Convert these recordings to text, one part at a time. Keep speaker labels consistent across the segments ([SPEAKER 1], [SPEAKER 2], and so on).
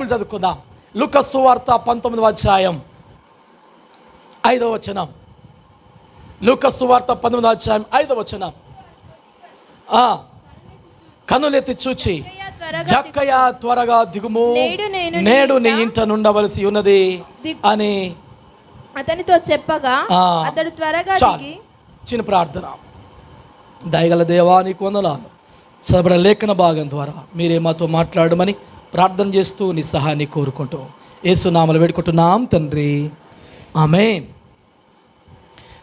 [SPEAKER 1] Bible చదువుకుందాం. లుకస్సు వార్త పంతొమ్మిదవ అధ్యాయం. ఐదవ వచనం. లూకస్సు వార్త పంతొమ్మిదవ అధ్యాయం ఐదవ వచనం. ఆ, కన్నులెత్తి చూచి
[SPEAKER 2] జక్కయ్య త్వరగా
[SPEAKER 1] దిగుము.
[SPEAKER 2] నేడు నీ ఇంట
[SPEAKER 1] నుండవలసి ఉన్నది అని
[SPEAKER 2] అతనితో చెప్పగా అతడు త్వరగా దిగి
[SPEAKER 1] చిన్న ప్రార్థన. దయగల దేవా నీకు వందనాలు. సబడ లేఖన భాగం ద్వారా మీరే మాతో మాట్లాడమని ప్రార్థన చేస్తూ నీ సహాయాన్ని కోరుకుంటూ ఏసునామలు వేడుకుంటున్నాం తండ్రి. ఆమె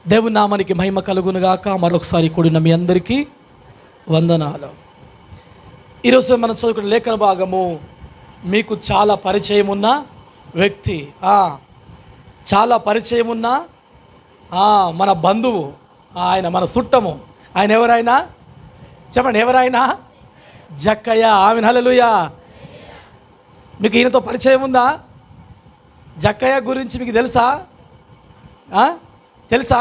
[SPEAKER 1] దేవుని నామానికి మహిమ కలుగునుగాక మరొకసారి కూడిన మీ అందరికీ వందనాలు. ఈరోజు మనం చదువుకున్న లేఖన భాగము మీకు చాలా పరిచయం ఉన్న వ్యక్తి చాలా పరిచయం ఉన్న ఆ, మన బంధువు ఆయన మన చుట్టము ఆయన ఎవరైనా? చెప్పండి ఎవరైనా? జక్కయ్య ఆమె హలలుయా మీకు ఈయనతో పరిచయం ఉందా? జక్కయ్య గురించి మీకు తెలుసా? తెలుసా?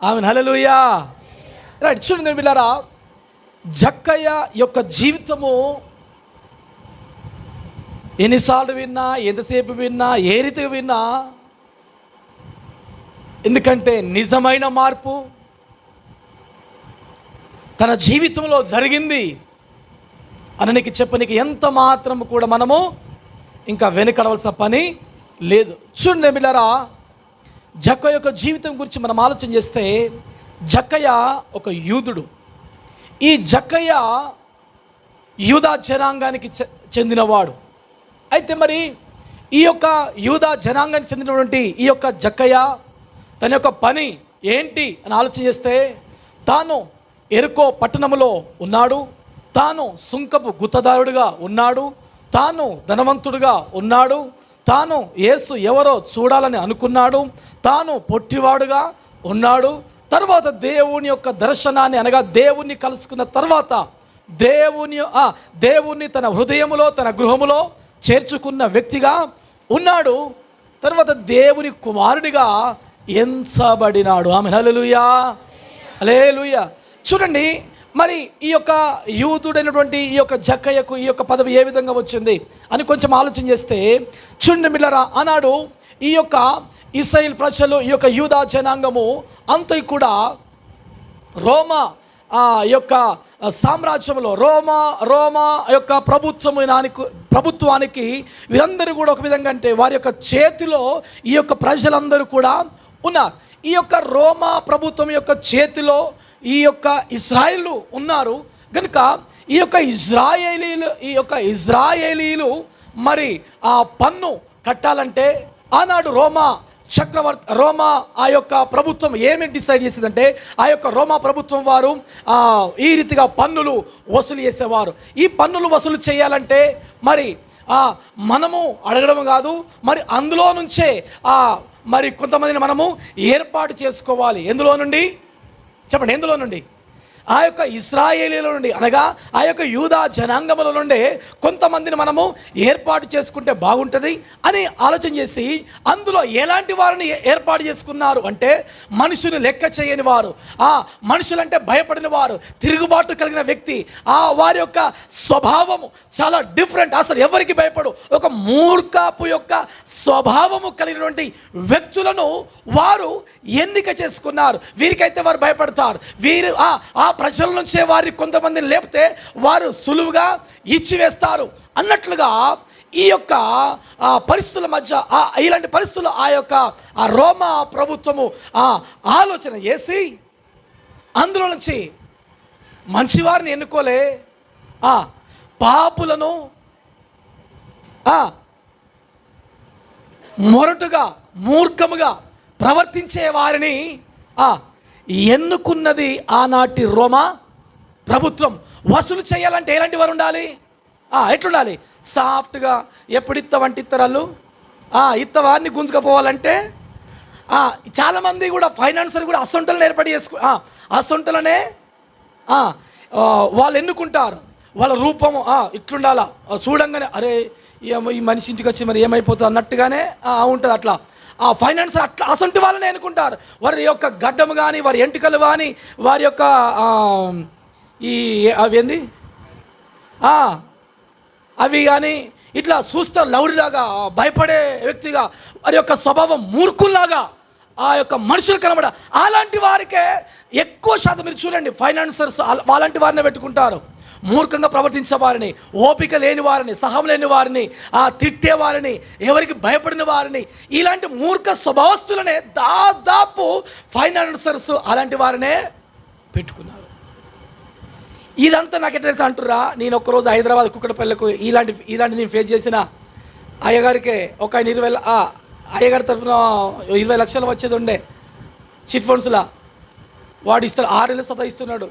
[SPEAKER 1] ఆమె హలలుయా రైట్ చూడండి బిళ్ళారా జక్కయ్య యొక్క జీవితము ఎన్నిసార్లు విన్నా ఎంతసేపు విన్నా ఏ రీతిగా విన్నా ఎందుకంటే నిజమైన మార్పు తన జీవితంలో జరిగింది అని నీకు చెప్పనీకి ఎంత మాత్రం కూడా మనము ఇంకా వెనుకడవలసిన పని లేదు. చూడండి బిళ్ళారా జక్క యొక్క జీవితం గురించి మనం ఆలోచన చేస్తే జక్కయ్య ఒక యూదుడు. ఈ జక్కయ్య యూదా జనాంగానికి చె- చెందినవాడు. అయితే మరి ఈ యొక్క యూదా జనాంగానికి చెందినటువంటి ఈ యొక్క జక్కయ్య తన యొక్క పని ఏంటి అని ఆలోచన చేస్తే తాను ఎరుకో పట్టణములో ఉన్నాడు తాను సుంకపు గుత్తదారుడుగా ఉన్నాడు తాను ధనవంతుడుగా ఉన్నాడు. తాను యేసు ఎవరో చూడాలని అనుకున్నాడు. తాను పొట్టివాడుగా ఉన్నాడు. తర్వాత దేవుని యొక్క దర్శనాన్ని అనగా దేవుణ్ణి కలుసుకున్న తర్వాత దేవుని దేవుణ్ణి తన హృదయములో తన గృహములో చేర్చుకున్న వ్యక్తిగా ఉన్నాడు. తర్వాత దేవుని కుమారుడిగా ఎంచబడినాడు. ఆమె హలలుయా హల్లెలూయా. చూడండి మరి ఈ యొక్క యూదుడైనటువంటి ఈ యొక్క జక్కయ్యకు ఈ యొక్క పదవి ఏ విధంగా వచ్చింది అని కొంచెం ఆలోచన చేస్తే చుండి మిల్లరా అన్నాడు ఈ యొక్క ఇస్రాయిల్ ప్రజలు ఈ యొక్క యూదా జనాంగము అంత కూడా రోమా యొక్క సామ్రాజ్యంలో రోమా రోమా యొక్క ప్రభుత్వమునానికి ప్రభుత్వానికి వీరందరూ కూడా ఒక విధంగా అంటే వారి యొక్క చేతిలో ఈ యొక్క ప్రజలందరూ కూడా ఉన్నారు. ఈ యొక్క రోమా ప్రభుత్వం యొక్క చేతిలో ఈ యొక్క ఇజ్రాయిలు ఉన్నారు. కనుక ఈ యొక్క ఇజ్రాయేలీలు ఈ యొక్క ఇజ్రాయేలీలు మరి ఆ పన్ను కట్టాలంటే ఆనాడు రోమా చక్రవర్తి రోమా ఆ యొక్క ప్రభుత్వం ఏమి డిసైడ్ చేసిందంటే ఆ యొక్క రోమా ప్రభుత్వం వారు ఈ రీతిగా పన్నులు వసూలు చేసేవారు. ఈ పన్నులు వసూలు చేయాలంటే మరి మనము అడగడం కాదు మరి అందులో నుంచే మరి కొంతమందిని మనము ఏర్పాటు చేసుకోవాలి. ఎందులో నుండి? చెప్పండి ఎందులో నుండి? ఆ యొక్క ఇస్రాయేలీల నుండి అనగా ఆ యొక్క యూదా జనాంగముల నుండి కొంతమందిని మనము ఏర్పాటు చేసుకుంటే బాగుంటుంది అని ఆలోచన చేసి అందులో ఎలాంటి వారిని ఏ- ఏర్పాటు చేసుకున్నారు అంటే మనుషుని లెక్క చేయని వారు. ఆ మనుషులంటే భయపడిన వారు తిరుగుబాటు కలిగిన వ్యక్తి. ఆ వారి యొక్క స్వభావము చాలా డిఫరెంట్. అసలు ఎవరికి భయపడు? ఒక మూర్ఖాపు యొక్క స్వభావము కలిగినటువంటి వ్యక్తులను వారు ఎన్నిక చేసుకున్నారు. వీరికైతే వారు భయపడతారు. వీరు ఆ ఆ ప్రజల నుంచే వారి కొంతమందిని లేపితే వారు సులువుగా ఇచ్చివేస్తారు అన్నట్లుగా ఈ యొక్క ఆ పరిస్థితుల మధ్య ఆ ఇలాంటి పరిస్థితులు ఆ యొక్క ఆ రోమా ప్రభుత్వము ఆ ఆలోచన చేసి అందులో నుంచి మంచివారిని ఎన్నుకోలే. ఆ పాపులను మొరటుగా మూర్ఖముగా ప్రవర్తించే వారిని ఆ ఎన్నుకున్నది ఆనాటి రోమా ప్రభుత్వం. వసూలు చేయాలంటే ఎలాంటి వారు ఉండాలి? ఎట్లుండాలి? సాఫ్ట్గా ఎప్పుడు ఇత్తవంటి ఇత్తరాళ్ళు? ఇత్తవారిని గుంజుకపోవాలంటే? చాలామంది కూడా ఫైనాన్సర్ కూడా అసొంటలను ఏర్పాటు చేసుకు అసొంటలనే వాళ్ళు ఎన్నుకుంటారు. వాళ్ళ రూపము ఇట్లుండాలా? చూడంగానే అరే ఏమో ఈ మనిషి ఇంటికి వచ్చి మరి ఏమైపోతుంది అన్నట్టుగానే ఉంటుంది అట్లా. ఆ ఫైనాన్సర్ అట్లా అసంటి వాళ్ళని ఎన్నుకుంటారు వారి యొక్క గడ్డము కానీ వారి ఎంటికలు కానీ వారి యొక్క ఈ అవి ఏంది? అవి కానీ ఇట్లా చూస్తే లౌడిలాగా భయపడే వ్యక్తిగా వారి యొక్క స్వభావం మూర్ఖుల్లాగా ఆ యొక్క మనుషులు కనబడ అలాంటి వారికే ఎక్కువ శాతం మీరు చూడండి ఫైనాన్సర్స్ అలాంటి వారిని పెట్టుకుంటారు. మూర్ఖంగా ప్రవర్తించే వారిని ఓపిక లేని వారిని సహం లేని వారిని ఆ తిట్టే వారిని ఎవరికి భయపడిన వారిని ఇలాంటి మూర్ఖ స్వభావస్తులనే దాదాపు ఫైనాన్సర్స్ అలాంటి వారినే పెట్టుకున్నారు. ఇదంతా నాకే తెలుసు అంటురా నేను ఒకరోజు హైదరాబాద్ కుక్కడపల్లెకు ఇలాంటి ఇలాంటి నేను ఫేస్ చేసిన అయ్యగారికి ఒక ఆయన ఇరవై అయ్యగారి తరఫున ఇరవై లక్షలు వచ్చేది ఉండే చిట్ ఫండ్స్లా. వాడు ఇస్తాడు ఆరు నెలలు సదా ఇస్తున్నాడు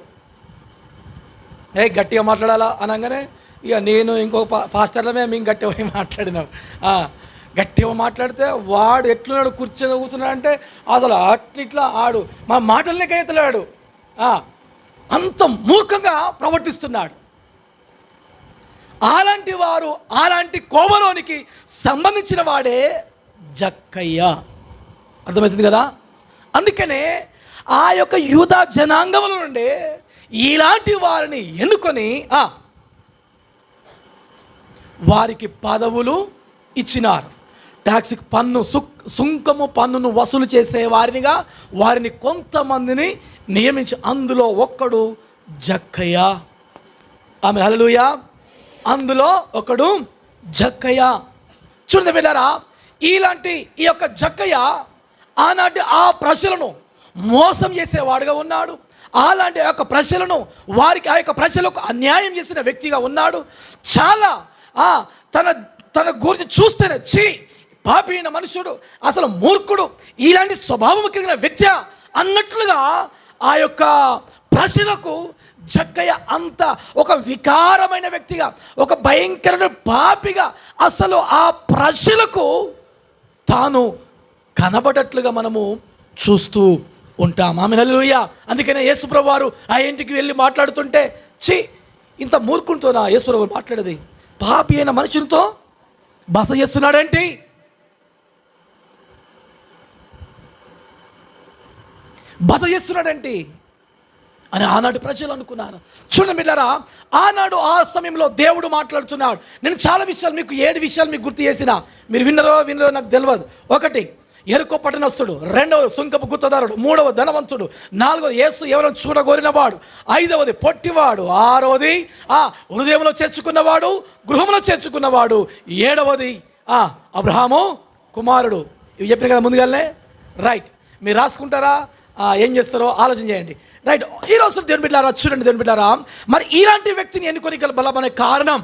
[SPEAKER 1] ఏ గట్టిగా మాట్లాడాలా అనగానే ఇక నేను ఇంకో పా పాస్టర్లమే మేము గట్టిగా పోయి మాట్లాడినాం. గట్టిగా మాట్లాడితే వాడు ఎట్లున్నాడు కూర్చొని కూర్చున్నాడు అంటే అసలు అట్లా ఇట్లా ఆడు మా మాటలనే కైతలాడు అంత మూర్ఖంగా ప్రవర్తిస్తున్నాడు. అలాంటి వారు అలాంటి కోమలోనికి సంబంధించిన వాడే జక్కయ్య. అర్థమవుతుంది కదా? అందుకనే ఆ యొక్క యూదా జనాంగముల నుండి ఇలాంటి వారిని ఎన్నుకొని వారికి పదవులు ఇచ్చినారు. ట్యాక్స్ పన్ను సుక్ సుంకము పన్నును వసూలు చేసే వారినిగా వారిని కొంతమందిని నియమించి అందులో ఒక్కడు జక్కయ్య. ఆమె హలలుయ అందులో ఒకడు జక్కయ్య. చూడండి బిడ్డారా ఇలాంటి ఈ యొక్క జక్కయ్య ఆనాటి ఆ ప్రజలను మోసం చేసేవాడుగా ఉన్నాడు. అలాంటి ఆ యొక్క ప్రజలను వారికి ఆ యొక్క ప్రజలకు అన్యాయం చేసిన వ్యక్తిగా ఉన్నాడు. చాలా తన తన గురించి చూస్తేనే చీ పాపీన మనుషుడు అసలు మూర్ఖుడు ఇలాంటి స్వభావం కలిగిన వ్యక్తి అన్నట్లుగా ఆ యొక్క ప్రజలకు జక్కయ్య అంత ఒక వికారమైన వ్యక్తిగా ఒక భయంకరమైన పాపిగా అసలు ఆ ప్రజలకు తాను కనబడట్లుగా మనము చూస్తూ ఉంటాం. ఆమె నల్లుయ్య అందుకనే యేసుప్రభు వారు ఆ ఇంటికి వెళ్ళి మాట్లాడుతుంటే చి ఇంత మూర్ఖునితో నా యేసుప్రభు మాట్లాడేది. పాపి అయిన మనుషునితో బస చేస్తున్నాడేంటి? బస చేస్తున్నాడేంటి? అని ఆనాడు ప్రజలు అనుకున్నారు. చూడండి బిడ్డారా ఆనాడు ఆ సమయంలో దేవుడు మాట్లాడుతున్నాడు. నేను చాలా విషయాలు మీకు ఏడు విషయాలు మీకు గుర్తు చేసిన. మీరు విన్నరో విన్నరో నాకు తెలియదు ఒకటి ఎరుకో పట్టణస్థుడు రెండవ సుంకపు గుత్తదారుడు మూడవ ధనవంతుడు నాలుగవది యేసు ఎవరైనా చూడగోరినవాడు ఐదవది పొట్టివాడు ఆరవది ఆ హృదయంలో చేర్చుకున్నవాడు గృహంలో చేర్చుకున్నవాడు ఏడవది ఆ అబ్రహాము కుమారుడు. ఇవి చెప్పిన కదా ముందుగానే? రైట్ మీరు రాసుకుంటారా? ఏం చేస్తారో ఆలోచన చేయండి. రైట్ ఈ రోజు దేవుని బిడ్డారా చూడండి దేవుని బిడ్డారా మరి ఇలాంటి వ్యక్తిని ఎన్నుకొని గల బలమనే కారణం.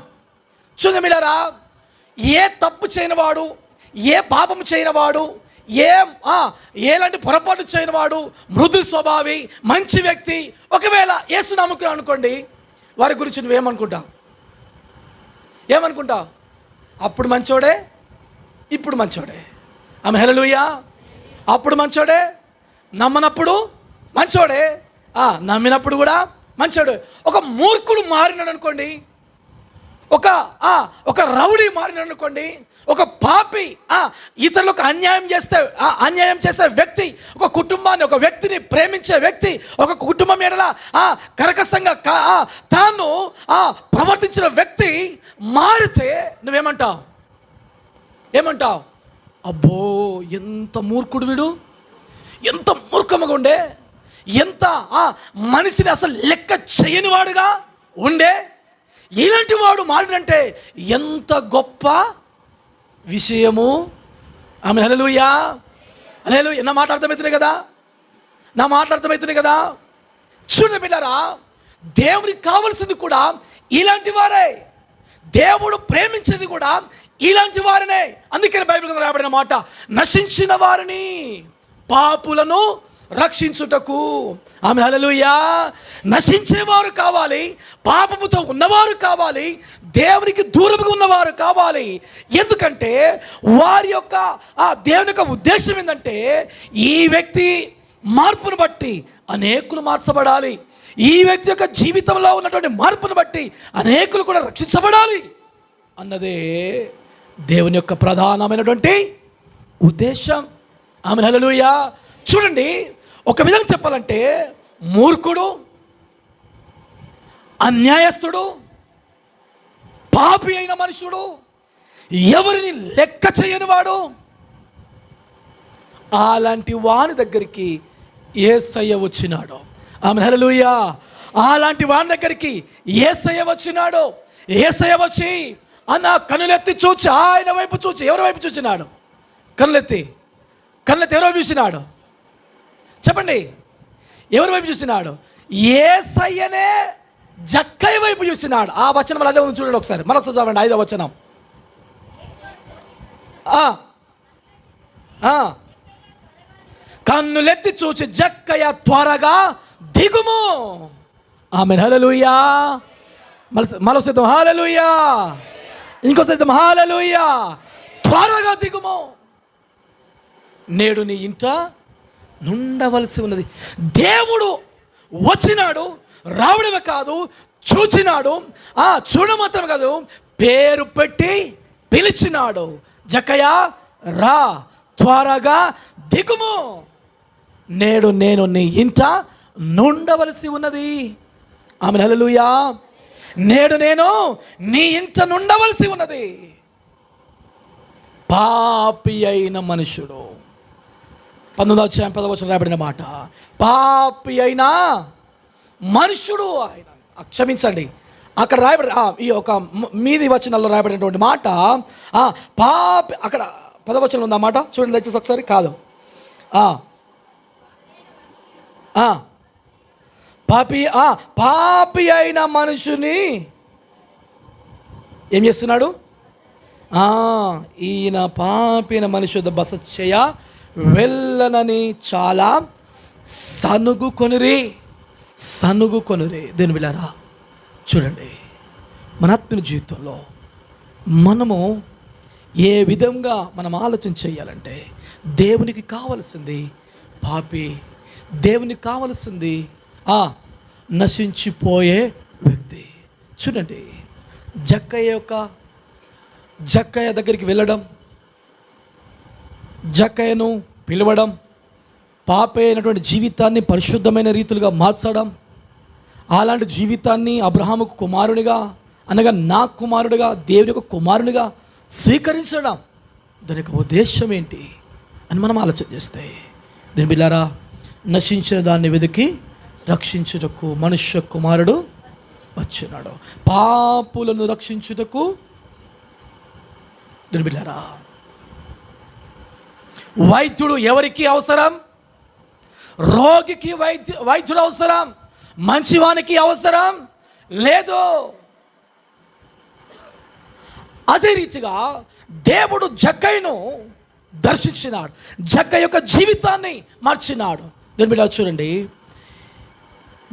[SPEAKER 1] చూడండి బిడ్డారా ఏ తప్పు చేయనివాడు ఏ పాపం చేయనివాడు ఏం? ఏలాంటి ఎలాంటి పొరపాటు చేయనివాడు మృదు స్వభావి మంచి వ్యక్తి. ఒకవేళ యేసు నమ్ముకున్నావు అనుకోండి వారి గురించి నువ్వేమనుకుంటావు? ఏమనుకుంటావు? అప్పుడు మంచోడే ఇప్పుడు మంచోడే. ఆమె హెలలుయా అప్పుడు మంచోడే నమ్మనప్పుడు మంచోడే. నమ్మినప్పుడు కూడా మంచోడే. ఒక మూర్ఖుడు మారినాడు అనుకోండి ఒక ఒక రౌడీ మారినాడు అనుకోండి ఒక పాపి ఆ, ఇతరులకు అన్యాయం చేస్తే ఆ, అన్యాయం చేసే వ్యక్తి ఒక కుటుంబాన్ని ఒక వ్యక్తిని ప్రేమించే వ్యక్తి ఒక కుటుంబం ఎడల ఆ, కరకసంగా తాను ఆ, ప్రవర్తించిన వ్యక్తి మారితే నువ్వేమంటావు? ఏమంటావు? అబ్బో ఎంత మూర్ఖుడు వీడు. ఎంత మూర్ఖముగా ఉండే. ఎంత ఆ మనిషిని అసలు లెక్క చేయని వాడుగా ఉండే. ఇలాంటి వాడు మారినంటే ఎంత గొప్ప విషయము. ఆమె హలలుయా హలో నా మాట అర్థమవుతున్నాయి కదా? నా మాట అర్థమవుతున్నాయి కదా? చూడండి బిడ్డారా దేవునికి కావలసింది కూడా ఇలాంటి వారే. దేవుడు ప్రేమించేది కూడా ఇలాంటి వారినే. అందుకని బైబిల్ రాబడిన మాట నశించిన వారిని పాపులను రక్షించుటకు. ఆమె హల్లెలూయా. నశించేవారు కావాలి పాపముతో ఉన్నవారు కావాలి దేవునికి దూరముగా ఉన్నవారు కావాలి. ఎందుకంటే వారి యొక్క ఆ దేవుని యొక్క ఉద్దేశం ఏంటంటే ఈ వ్యక్తి మార్పును బట్టి అనేకులు మార్చబడాలి. ఈ వ్యక్తి యొక్క జీవితంలో ఉన్నటువంటి మార్పును బట్టి అనేకులు కూడా రక్షించబడాలి అన్నదే దేవుని యొక్క ప్రధానమైనటువంటి ఉద్దేశం. ఆమె హలలుయా చూడండి ఒక విధంగా చెప్పాలంటే మూర్ఖుడు అన్యాయస్తుడు పాపి అయిన మనుషుడు ఎవరిని లెక్క చేయని వాడు. అలాంటి వాని దగ్గరికి ఏసయ్య వచ్చినాడు. ఆమె హల్లెలూయా. అలాంటి వాని దగ్గరికి ఏసయ్య వచ్చినాడు. ఏసయ్య వచ్చి అన్న కనులెత్తి చూచి ఆయన వైపు చూచి ఎవరి వైపు చూచినాడు? కనులెత్తి కనులెత్తి ఎవరో చూసినాడు? చెప్పండి. ఎవరి వైపు చూసినాడు? ఏసయ్యనే జక్కయ్య వైపు చూసినాడు. ఆ వచనం అదే ఉంది చూడండి ఒకసారి. మరొకసారి చదవండి. ఐదో వచనం. ఆ, ఆ. కన్నులెత్తి చూచి జక్కయ్య త్వరగా దిగుము. ఆమె హలలుయ్యా మల మరో సిద్ధం హాలలుయ్యా ఇంకో సిద్ధం హాలలుయ్యా త్వరగా దిగుము. నేడు నీ ఇంట నుండవలసి ఉన్నది. దేవుడు వచ్చినాడు రావడమే కాదు చూచినాడు. ఆ చూడడం మాత్రం కాదు పేరు పెట్టి పిలిచినాడు. జకయా రా త్వరగా దిగుము. నేడు నేను నీ ఇంట నుండవలసి ఉన్నది. ఆమె హల్లెలూయా. నేడు నేను నీ ఇంట నుండవలసి ఉన్నది. పాపి అయిన మనుషుడు. పంతొమ్మిది వచ్చిన పదవచనం రాబడిన మాట. పాపి అయినా మనుషుడు ఆయన. క్షమించండి. అక్కడ రాయబడి ఈ ఒక మీది వచనాల్లో రాయబడినటువంటి మాట ఆ, పాపి అక్కడ పదవచనం ఉందా మాట? చూడండి దయచేసి ఒకసారి కాదు. పాపి ఆ, పాపి అయిన మనుషుని ఏం చేస్తున్నాడు? ఆ, ఈయన పాపిన మనుషుడు బస చేయ వెళ్ళనని చాలా సనుగు కొనురి సనుగు కొనురి దీని వెళ్ళారా చూడండి. మన ఆత్మీయ జీవితంలో మనము ఏ విధంగా మనం ఆలోచన చేయాలంటే దేవునికి కావలసింది పాపి దేవునికి కావలసింది ఆ నశించిపోయే వ్యక్తి. చూడండి జక్కయ్య యొక్క జక్కయ్య దగ్గరికి వెళ్ళడం జక్కయ్యను పిలవడం పాపే అయినటువంటి జీవితాన్ని పరిశుద్ధమైన రీతులుగా మార్చడం అలాంటి జీవితాన్ని అబ్రహాముకు కుమారునిగా అనగా నా కుమారుడిగా దేవుని యొక్క కుమారునిగా స్వీకరించడం దాని యొక్క ఉద్దేశం ఏంటి అని మనం ఆలోచన చేస్తే దీని బిల్లారా నశించిన దాన్ని వెతికి రక్షించుటకు మనుష్య కుమారుడు వచ్చినాడు. పాపులను రక్షించుటకు దీని బిల్లారా వైద్యుడు ఎవరికి అవసరం? రోగికి వైద్య వైద్యుడు అవసరం? మంచివానికి అవసరం? లేదు. అదే రీతిగా దేవుడు జక్కయ్యను దర్శించినాడు. జక్క యొక్క జీవితాన్ని మార్చినాడు. దీని మీద చూడండి.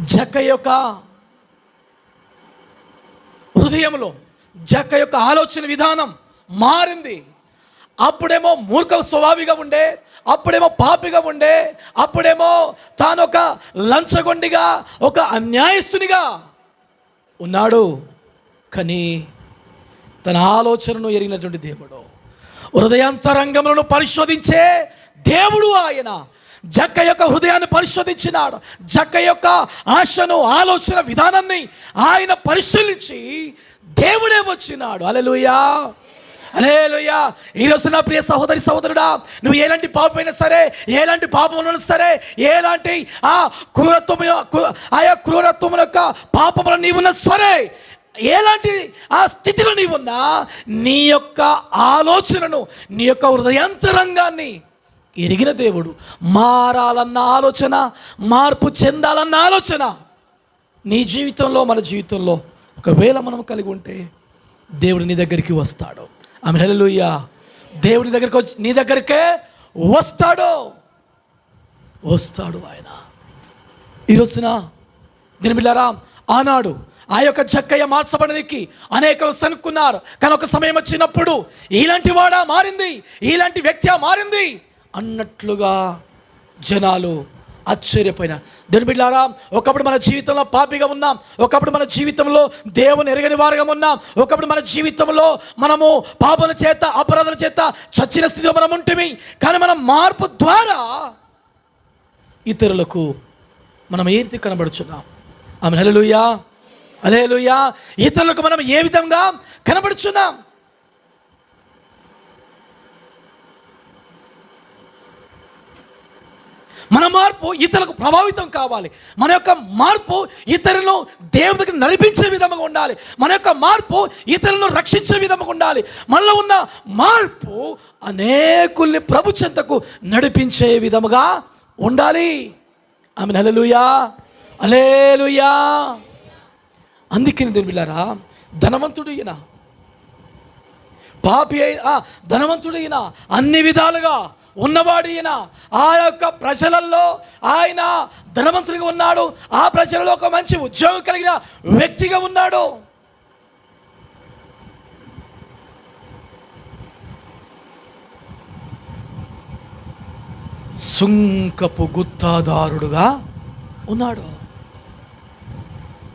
[SPEAKER 1] జక్క యొక్క హృదయంలో జక్క యొక్క ఆలోచన విధానం మారింది. అప్పుడేమో మూర్ఖ స్వభావిగా ఉండే అప్పుడేమో పాపిగా ఉండే అప్పుడేమో తాను ఒక లంచగొండిగా ఒక అన్యాయస్తునిగా ఉన్నాడు. కానీ తన ఆలోచనను ఎరిగినటువంటి దేవుడు. హృదయాంతరంగములను పరిశోధించే దేవుడు ఆయన. జక్క యొక్క హృదయాన్ని పరిశోధించినాడు. జక్క యొక్క ఆశను ఆలోచన విధానాన్ని ఆయన పరిశీలించి దేవుడే వచ్చినాడు. అలెలుయా అలేలుయ్యా ఈరోజు నా ప్రియ సహోదరి సహోదరుడా నువ్వు ఎలాంటి పాపమైనా సరే ఎలాంటి పాపములను సరే ఎలాంటి ఆ క్రూరత్వం ఆయా క్రూరత్వం యొక్క పాపములు నీవున్న సరే ఎలాంటి ఆ స్థితిలో నీవున్నా నీ యొక్క ఆలోచనను నీ యొక్క హృదయాంతరంగాన్ని ఎరిగిన దేవుడు మారాలన్న ఆలోచన మార్పు చెందాలన్న ఆలోచన నీ జీవితంలో మన జీవితంలో ఒకవేళ మనం కలిగి ఉంటే దేవుడు నీ దగ్గరికి వస్తాడు. ఆమె హల్లెలూయా. దేవుడి దగ్గరికి వచ్చి నీ దగ్గరికే వస్తాడు. వస్తాడు ఆయన. ఈరోజున దీని బిళ్ళారా ఆనాడు ఆ యొక్క చక్కయ్య మార్చబడడానికి అనేకలు సనుక్కున్నారు. కానీ ఒక సమయం వచ్చినప్పుడు ఇలాంటి వాడా మారింది ఇలాంటి వ్యక్తి మారింది అన్నట్లుగా జనాలు ఆశ్చర్యపోయిన. దేని బిడ్డారా ఒకప్పుడు మన జీవితంలో పాపిగా ఉన్నాం. ఒకప్పుడు మన జీవితంలో దేవుని ఎరగని వారుగా ఉన్నాం. ఒకప్పుడు మన జీవితంలో మనము పాపల చేత అపరాధల చేత చచ్చిన స్థితిలో మనం ఉంటుంది కానీ మన మార్పు ద్వారా ఇతరులకు మనం ఏ రీతి కనబడుచున్నాం? ఆమె హలలుయా అలేలుయా ఇతరులకు మనం ఏ విధంగా కనబడుచున్నాం? మన మార్పు ఇతరులకు ప్రభావితం కావాలి. మన యొక్క మార్పు ఇతరులను దేవుడికి నడిపించే విధంగా ఉండాలి. మన యొక్క మార్పు ఇతరులను రక్షించే విధంగా ఉండాలి. మనలో ఉన్న మార్పు అనేకుల్ని ప్రభు చెంతకు నడిపించే విధముగా ఉండాలి. ఆమె అలలుయా అలేలుయా అందుకని దేవుని బిళ్ళారా ధనవంతుడు ఈయన. పాపి అయిన ధనవంతుడు ఈయన. అన్ని విధాలుగా ఉన్నవాడు ఈయన. ఆ యొక్క ప్రజలలో ఆయన ధనవంతుడిగా ఉన్నాడు. ఆ ప్రజలలో ఒక మంచి ఉద్యోగం కలిగిన వ్యక్తిగా ఉన్నాడు. సుంకపు గుత్తాదారుడుగా ఉన్నాడు.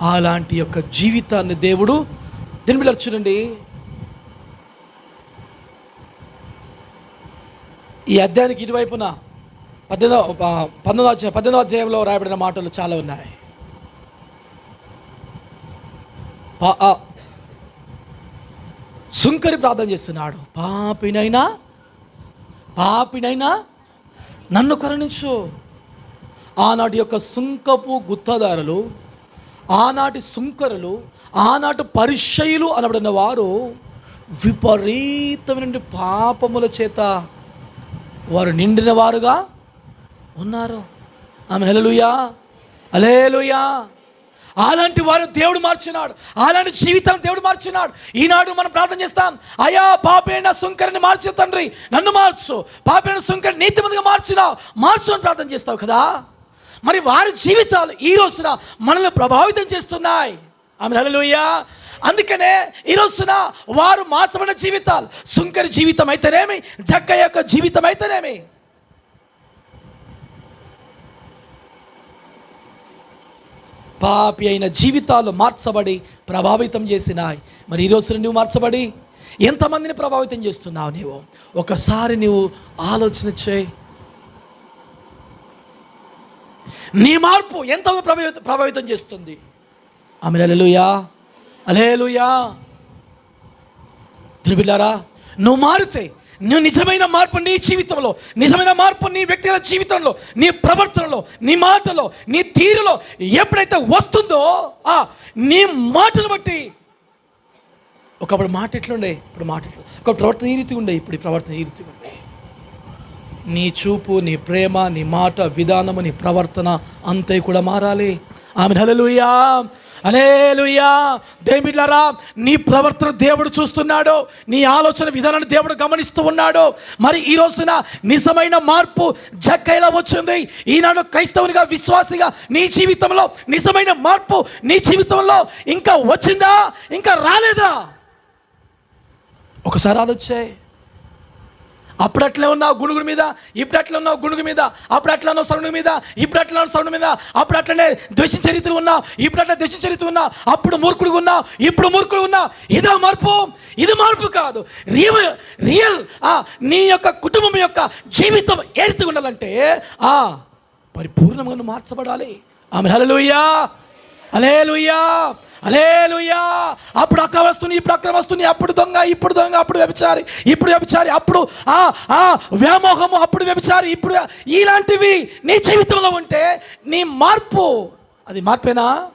[SPEAKER 1] అలాంటి యొక్క జీవితాన్ని దేవుడు దీని చూడండి. ఈ అధ్యాయానికి ఇటువైపున పద్దెనిమిదవ ఆ, పంతొమ్మిదవ అధ్యాయం పద్దెనిమిదవ అధ్యాయంలో రాయబడిన మాటలు చాలా ఉన్నాయి. శుంకరి సుంకరి ప్రార్థన చేస్తున్నాడు. పాపినైనా పాపినైనా నన్ను కరుణించు. ఆనాటి యొక్క సుంకపు గుత్తదారులు ఆనాటి సుంకరులు ఆనాటి పరిచయులు అనబడిన వారు విపరీతమైన పాపముల చేత వారు నిండిన వారుగా ఉన్నారు. ఆమె హలలుయా అలేలుయా అలాంటి వారు దేవుడు మార్చినాడు. అలాంటి జీవితాన్ని దేవుడు మార్చినాడు. ఈనాడు మనం ప్రార్థన చేస్తాం. అయా పాపేణ సుంకరిని మార్చు తండ్రి. నన్ను మార్చు. పాపేణ సుంకరి నీతిమందిగా మార్చినావు. మార్చు అని ప్రార్థన చేస్తావు కదా? మరి వారి జీవితాలు ఈ రోజున మనల్ని ప్రభావితం చేస్తున్నాయి. ఆమె హల్లెలూయా. అందుకనే ఈ రోజున వారు మార్చబడిన జీవితాలు సుంకరి జీవితం అయితేనేమి జక్క యొక్క జీవితం అయితేనేమి పాపి అయిన జీవితాలు మార్చబడి ప్రభావితం చేసినాయి. మరి ఈ రోజున నువ్వు మార్చబడి? ఎంతమందిని ప్రభావితం చేస్తున్నావు నీవు? ఒకసారి నువ్వు ఆలోచన చేయి. నీ మార్పు ఎంత ప్రభావితం ప్రభావితం చేస్తుంది? ఆమె అలేలుయా. తిరుబిల్లారా నువ్వు మారితే నువ్వు నిజమైన మార్పు నీ జీవితంలో నిజమైన మార్పు నీ వ్యక్తిగత జీవితంలో నీ ప్రవర్తనలో నీ మాటలో నీ తీరులో ఎప్పుడైతే వస్తుందో ఆ నీ మాటను బట్టి ఒకప్పుడు మాట ఎట్లుండే? ఇప్పుడు మాట ఎట్లు? ఒక ప్రవర్తన ఈ రీతి ఉండే ఇప్పుడు ప్రవర్తన ఈ రీతి ఉండే. నీ చూపు నీ ప్రేమ నీ మాట విధానము నీ ప్రవర్తన అంతే కూడా మారాలి. ఆమె హలలుయా అలేలుయా దేమిట్లరా నీ ప్రవర్తన దేవుడు చూస్తున్నాడు నీ ఆలోచన విధానాన్ని దేవుడు గమనిస్తూ ఉన్నాడు. మరి ఈ రోజున నిజమైన మార్పు జక్కైలా వచ్చింది. ఈనాడు క్రైస్తవునిగా విశ్వాసిగా నీ జీవితంలో నిజమైన మార్పు నీ జీవితంలో ఇంకా వచ్చిందా? ఇంకా రాలేదా? ఒకసారి ఆలోచాయి అప్పుడు అట్లే ఉన్నావు గుణుగుడి మీద ఇప్పుడు అట్లా ఉన్నావు గుణుగు మీద అప్పుడు అట్లా ఉన్నావు సరుణు మీద ఇప్పుడు అట్లా ఉన్నావు సరుణు మీద అప్పుడు అట్లనే చరిత్ర ఉన్నావు ఇప్పుడు అట్లా చరిత్ర రీతి ఉన్నావు అప్పుడు మూర్ఖుడు ఉన్నావు ఇప్పుడు మూర్ఖుడు ఉన్నావు. ఇదా మార్పు ఇది మార్పు కాదు. రియల్ రియల్ ఆ, నీ యొక్క కుటుంబం యొక్క జీవితం ఏ రీతిగా ఉండాలంటే ఆ పరిపూర్ణంగా మార్చబడాలి. ఆమె హల్లెలూయా. అలేలుయ్యా అలేలుయ్యా అప్పుడు అక్రమ వస్తుంది ఇప్పుడు అక్రమ వస్తుంది అప్పుడు దొంగ ఇప్పుడు దొంగ అప్పుడు వ్యభిచారి ఇప్పుడు వ్యభిచారి అప్పుడు ఆ ఆ వ్యామోహము అప్పుడు వ్యభిచారి ఇప్పుడు ఇలాంటివి నీ జీవితంలో ఉంటే నీ మార్పు అది మార్పేనా?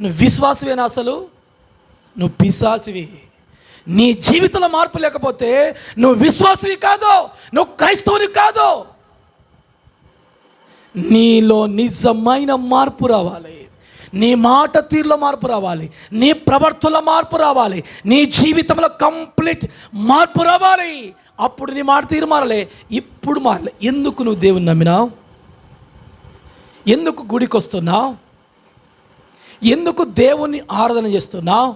[SPEAKER 1] నువ్వు విశ్వాసవేనా అసలు? నువ్వు పిశాసివి. నీ జీవితంలో మార్పు లేకపోతే నువ్వు విశ్వాసవి కాదు నువ్వు క్రైస్తవుని కాదు. నీలో నిజమైన మార్పు రావాలి. నీ మాట తీరులో మార్పు రావాలి. నీ ప్రవర్తనలో మార్పు రావాలి. నీ జీవితంలో కంప్లీట్ మార్పు రావాలి. అప్పుడు నీ మాట తీరు మారలే ఇప్పుడు మారలే. ఎందుకు నువ్వు దేవుని నమ్మినావు? ఎందుకు గుడికి వస్తున్నావు? ఎందుకు దేవుణ్ణి ఆరాధన చేస్తున్నావు?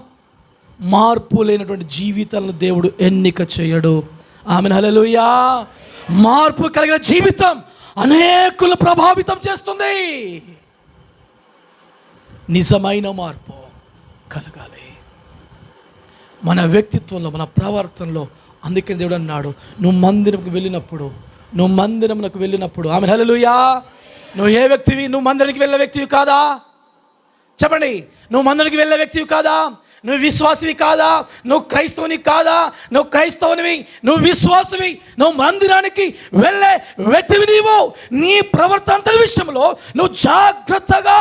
[SPEAKER 1] మార్పు లేనటువంటి జీవితాలను దేవుడు ఎన్నిక చేయడు. ఆమె హలలుయా మార్పు కలిగిన జీవితం అనేకులు ప్రభావితం చేస్తుంది. నిజమైన మార్పు కలగాలి. మన వ్యక్తిత్వంలో మన ప్రవర్తనలో అందుకని దేవుడు అన్నాడు నువ్వు మందిరంకి వెళ్ళినప్పుడు నువ్వు మందిరంకు వెళ్ళినప్పుడు ఆమె హలలుయా నువ్వు ఏ వ్యక్తివి? నువ్వు మందిరానికి వెళ్ళే వ్యక్తివి కాదా? చెప్పండి నువ్వు మందిరానికి వెళ్ళే వ్యక్తివి కాదా? నువ్వు విశ్వాసవి కాదా? నువ్వు క్రైస్తవుని కాదా? నువ్వు క్రైస్తవునివి? నువ్వు విశ్వాసవి? నువ్వు మందిరానికి వెళ్ళే వ్యక్తివి నీవు. నీ ప్రవర్తన విషయంలో నువ్వు జాగ్రత్తగా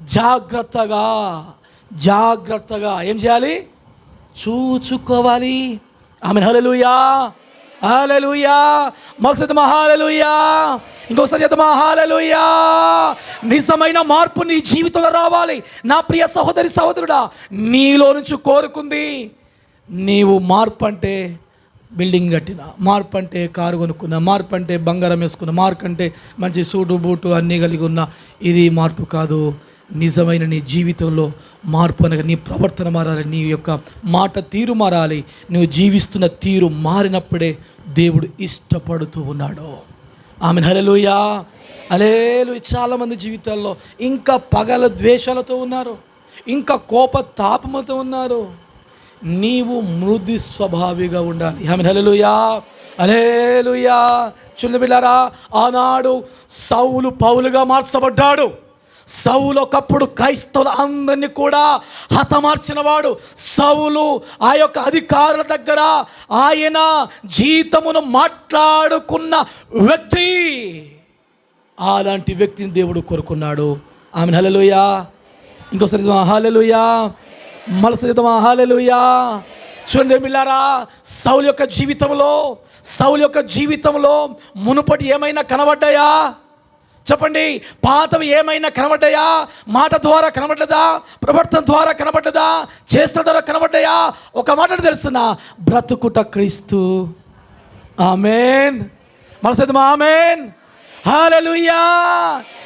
[SPEAKER 1] జాగ్రత్తగా జాగ్రత్తగా ఏం చేయాలి? చూచుకోవాలి. ఆమె హలలుయా హాలలుయా మరుసటి మహాలలుయా ఇంకొకసారి చేద్దామా? హాలలుయా నిజమైన మార్పు నీ జీవితంలో రావాలి. నా ప్రియ సహోదరి సహోదరుడా నీలో నుంచి కోరుకుంది. నీవు మార్పు అంటే బిల్డింగ్ కట్టిన మార్పు అంటే కారు కొనుక్కున్న మార్పు అంటే బంగారం వేసుకున్న మార్పు అంటే మంచి సూటు బూటు అన్నీ కలిగి ఉన్న ఇది మార్పు కాదు. నిజమైన నీ జీవితంలో మార్పు అనగా నీ ప్రవర్తన మారాలి నీ యొక్క మాట తీరు మారాలి. నువ్వు జీవిస్తున్న తీరు మారినప్పుడే దేవుడు ఇష్టపడుతూ ఉన్నాడు. ఆమె హలలుయా అలేలు చాలామంది జీవితాల్లో ఇంకా పగల ద్వేషాలతో ఉన్నారు. ఇంకా కోప తాపముతో ఉన్నారు. నీవు మృది స్వభావిగా ఉండాలి. ఆమె హలలుయా అలేలుయా చూడండి బిళ్ళారా ఆనాడు సౌలు పౌలుగా మార్చబడ్డాడు. సౌలు ఒకప్పుడు క్రైస్తవులు అందరినీ కూడా హతమార్చిన వాడు సౌలు ఆ యొక్క అధికారుల దగ్గర ఆయన జీతమును మాట్లాడుకున్న వ్యక్తి. అలాంటి వ్యక్తిని దేవుడు కోరుకున్నాడు. ఆమె హలలుయా ఇంకోసారి హాలలుయా మలసరి హాలలుయా చూడండి మిల్లారా సౌలు యొక్క జీవితంలో సౌలు యొక్క జీవితంలో మునుపటి ఏమైనా కనబడ్డాయా? చెప్పండి పాతవి ఏమైనా కనబడ్డాయా? మాట ద్వారా కనబడ్డదా? ప్రవర్తన ద్వారా కనబడ్డదా? చేష్టల ద్వారా కనబడ్డాయా? ఒక మాట తెలుస్తున్నా బ్రతుకుట క్రీస్తు. ఆమెన్. మనసేదమా ఆమెన్. హాలలుయా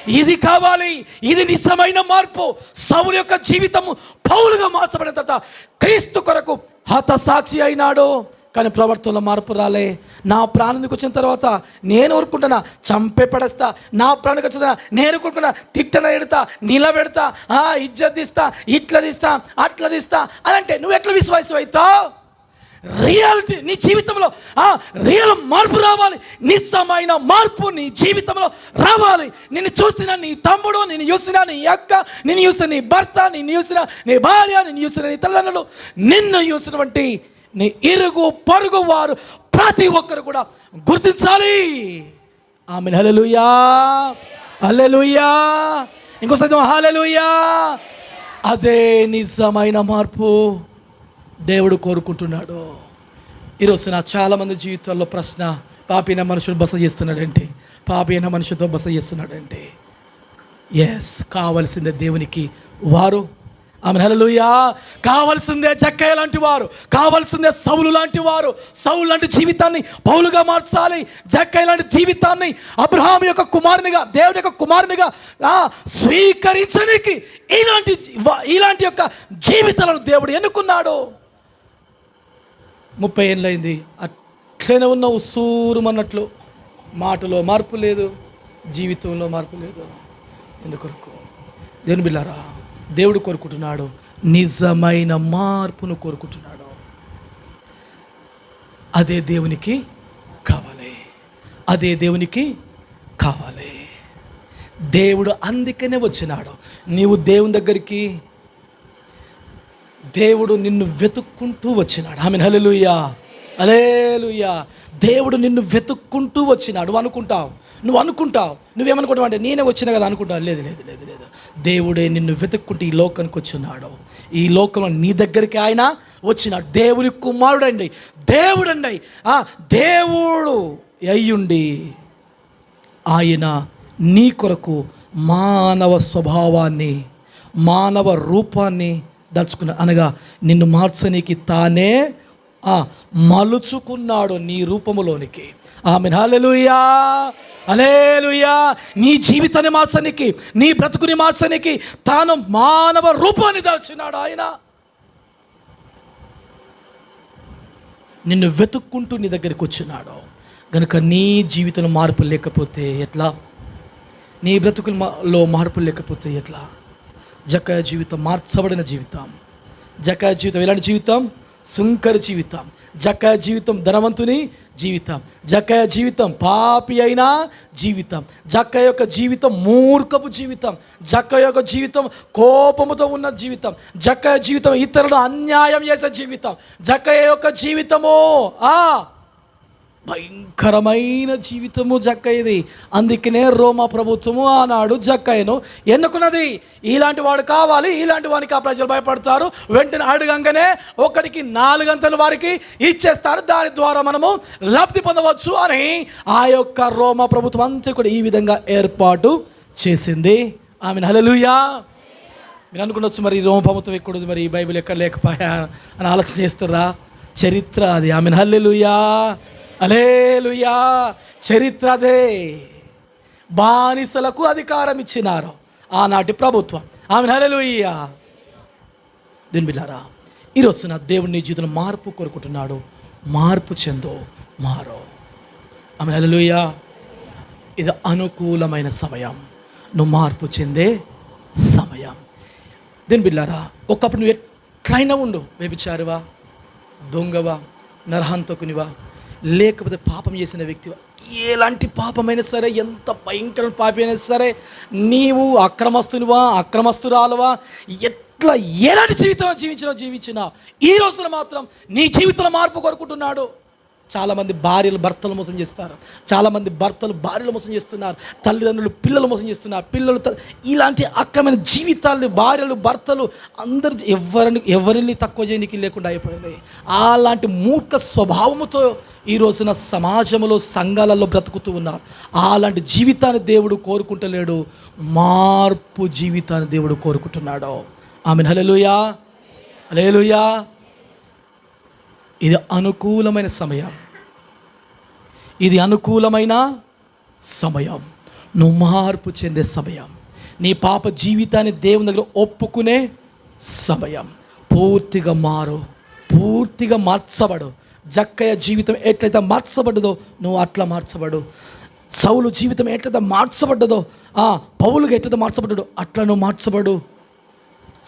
[SPEAKER 1] ఇది కావాలి ఇది నిజమైన మార్పు. సౌలు యొక్క జీవితము పౌలుగా మార్చబడిన తర్వాత క్రీస్తు కొరకు హతసాక్షి అయినాడు. కానీ ప్రవర్తనలో మార్పు రాలే. నా ప్రాణానికి వచ్చిన తర్వాత నేను ఊరుకుంటున్నా చంపే పడేస్తా. నా ప్రాణానికి వచ్చిన నేను ఊరుకుంటున్నా తిట్టన ఎడతా నిలబెడతా ఆ, ఇజ్జత్ తీస్తా ఇట్లా తీస్తా అట్లా తీస్తా అని అంటే నువ్వు ఎట్లా విశ్వాసం అవుతావు? రియాలిటీ నీ జీవితంలో ఆ రియల్ మార్పు రావాలి. నిస్సమైన మార్పు నీ జీవితంలో రావాలి. నిన్ను చూసిన నీ తమ్ముడు నిన్ను చూసిన నీ అక్క నిన్ను చూసిన నీ భర్త నిన్ను చూసిన నీ భార్య నిన్ను చూసిన నీ తల్లిదండ్రులు నిన్ను చూసినటువంటి నీ ఇరుగు పరుగు వారు ప్రతి ఒక్కరు కూడా గుర్తించాలి. ఆమె హలలుయా హల్లెలూయా. ఇంకోసారి హలలుయా అదే నిజమైన మార్పు దేవుడు కోరుకుంటున్నాడు. ఈరోజు నా చాలామంది జీవితాల్లో ప్రశ్న పాపిన మనుషుడు బస చేస్తున్నాడంటే పాపైన మనుషులతో బస చేస్తున్నాడంటే. ఎస్ కావలసిందే దేవునికి వారు ఆమె హలలుయా కావలసిందే జక్కయ్య లాంటి వారు. కావలసిందే సౌలు లాంటి వారు. సౌలు లాంటి జీవితాన్ని పౌలుగా మార్చాలి. జక్కయ్య లాంటి జీవితాన్ని అబ్రహాం యొక్క కుమారునిగా దేవుని యొక్క కుమారునిగా స్వీకరించడానికి ఇలాంటి ఇలాంటి యొక్క జీవితాలను దేవుడు ఎన్నుకున్నాడు. ముప్పై ఏళ్ళైంది అట్లనే ఉన్న ఉసూరుమన్నట్లు మాటలో మార్పు లేదు జీవితంలో మార్పు లేదు. ఎందుకొరకు? దేని బిల్లారా దేవుడు కోరుకుంటున్నాడు. నిజమైన మార్పును కోరుకుంటున్నాడు. అదే దేవునికి కావాలి. అదే దేవునికి కావాలి. దేవుడు అందుకనే వచ్చినాడు. నీవు దేవుని దగ్గరికి దేవుడు నిన్ను వెతుక్కుంటూ వచ్చినాడు. ఆమె హలలుయ్యా అలేలుయ్యా. దేవుడు నిన్ను వెతుక్కుంటూ వచ్చినాడు. అనుకుంటావు. నువ్వు అనుకుంటావు. నువ్వేమనుకుంటావు అంటే నేనే వచ్చిన కదా అనుకుంటావు. లేదు లేదు లేదు లేదు దేవుడే నిన్ను వెతుక్కుంటూ ఈ లోకానికి వచ్చినాడు. ఈ లోకంలో నీ దగ్గరికి ఆయన వచ్చినాడు. దేవుని కుమారుడండి. దేవుడండి. ఆ దేవుడు అయ్యుండి ఆయన నీ కొరకు మానవ స్వభావాన్ని మానవ రూపాన్ని దలుచుకున్న అనగా నిన్ను మార్చనీకి తానే మలుచుకున్నాడు నీ రూపములోనికి. ఆమె హల్లెలూయా. అలేలుయా నీ జీవితాన్ని మార్చనికి నీ బ్రతుకుని మార్చనికి తాను మానవ రూపాన్ని దాల్చినాడు ఆయన. నిన్ను వెతుక్కుంటూ నీ దగ్గరికి వచ్చినాడు. గనుక నీ జీవితంలో మార్పు లేకపోతే ఎట్లా? నీ బ్రతుకులో మార్పు లేకపోతే ఎట్లా? జకాయ జీవితం మార్చబడిన జీవితం. జకాయ జీవితం ఎలాంటి జీవితం? సుంకర జీవితం. జక్కయ జీవితం ధనవంతుని జీవితం. జక్కయ జీవితం పాపి అయిన జీవితం. జక్క యొక్క జీవితం మూర్ఖపు జీవితం. జక్క యొక్క జీవితం కోపముతో ఉన్న జీవితం. జక్క జీవితం ఇతరులు అన్యాయం చేసే జీవితం. జక్క యొక్క జీవితము ఆ భయంకరమైన జీవితము జక్కయ్యది. అందుకనే రోమా ప్రభుత్వము ఆనాడు జక్కయ్యను ఎన్నుకున్నది. ఇలాంటి వాడు కావాలి ఇలాంటి వానికి ఆ ప్రజలు భయపడతారు. వెంటనే అడగంగానే ఒకటికి నాలుగంతలు వారికి ఇచ్చేస్తారు. దాని ద్వారా మనము లబ్ధి పొందవచ్చు అని ఆ యొక్క రోమా ప్రభుత్వం అంతా కూడా ఈ విధంగా ఏర్పాటు చేసింది. ఆమె హలలుయా మీరు అనుకున్నచ్చు మరి రోమ ప్రభుత్వం ఎక్కడుంది మరి? బైబిల్ ఎక్కడ లేకపోయా అని ఆలోచన చేస్తారా చరిత్ర అది. ఆమె హల్లెలుయా. అలేలుయా. చరిత్రదే. బానిసలకు అధికారం ఇచ్చినారు ఆనాటి ప్రభుత్వం. ఆమె హల్లెలూయా. దీని బిల్లారా ఈరోజు నా దేవుడు జీవితంలో మార్పు కోరుకుంటున్నాడు. మార్పు చెందో మారో. ఆమె హల్లెలూయా. ఇది అనుకూలమైన సమయం. నువ్వు మార్పు చెందే సమయం. దీని బిల్లారా ఒకప్పుడు నువ్వు ఎట్లయినా ఉండు. వేపిచారువా దొంగవా? నరహంతకునివా? లేకపోతే పాపం చేసిన వ్యక్తి ఎలాంటి పాపమైనా సరే ఎంత భయంకర పాపమైనా సరే నీవు అక్రమస్తునివా అక్రమస్తురాలువా ఎట్లా ఎలాంటి జీవితం జీవించినా జీవించినా ఈ రోజున మాత్రం నీ జీవితంలో మార్పు కోరుకుంటున్నాడు. చాలామంది భార్యలు భర్తలు మోసం చేస్తారు. చాలామంది భర్తలు భార్యలు మోసం చేస్తున్నారు. తల్లిదండ్రులు పిల్లలు మోసం చేస్తున్నారు. పిల్లలు ఇలాంటి అక్రమైన జీవితాలు భార్యలు భర్తలు అందరు ఎవరిని ఎవరిని తక్కువ చేయనికి లేకుండా అయిపోయింది. అలాంటి మూర్ఖ స్వభావముతో ఈ రోజున సమాజంలో సంఘాలలో బ్రతుకుతూ ఉన్నారు. అలాంటి జీవితాన్ని దేవుడు కోరుకుంటలేడు. మార్పు జీవితాన్ని దేవుడు కోరుకుంటున్నాడు. ఆమె హలెలుయా హలేలుయా ఇది అనుకూలమైన సమయం. ఇది అనుకూలమైన సమయం. నువ్వు మార్పు చెందే సమయం. నీ పాప జీవితాన్ని దేవుని దగ్గర ఒప్పుకునే సమయం. పూర్తిగా మారు. పూర్తిగా మార్చబడు. జక్కయ్య జీవితం ఎట్లయితే మార్చబడ్డదో నువ్వు అట్లా మార్చబడు. సౌలు జీవితం ఎట్లయితే మార్చబడ్డదో ఆ పౌలుగా ఎట్లయితే మార్చబడ్డదో అట్లా నువ్వు మార్చబడు.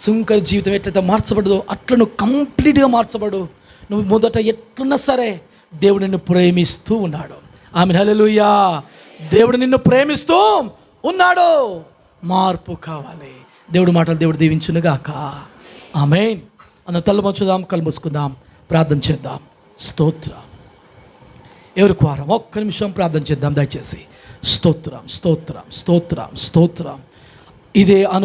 [SPEAKER 1] సుంకర జీవితం ఎట్లయితే మార్చబడదో అట్లా నువ్వు కంప్లీట్గా మార్చబడు. నువ్వు మొదట ఎట్లున్నా సరే దేవుడు నిన్ను ప్రేమిస్తూ ఉన్నాడు. ఆమె హల్లెలూయా. దేవుడు నిన్ను ప్రేమిస్తూ ఉన్నాడు. మార్పు కావాలి. దేవుడు మాటలు దేవుడు దీవించునుగాక ఆమెన్. అన్న తల్లు మంచుదాం ప్రార్థన చేద్దాం. స్తోత్రం. ఎవరికి వారం? ఒక్క నిమిషం ప్రార్థన చేద్దాం దయచేసి. స్తోత్రం స్తోత్రం స్తోత్రం స్తోత్రం. ఇదే అను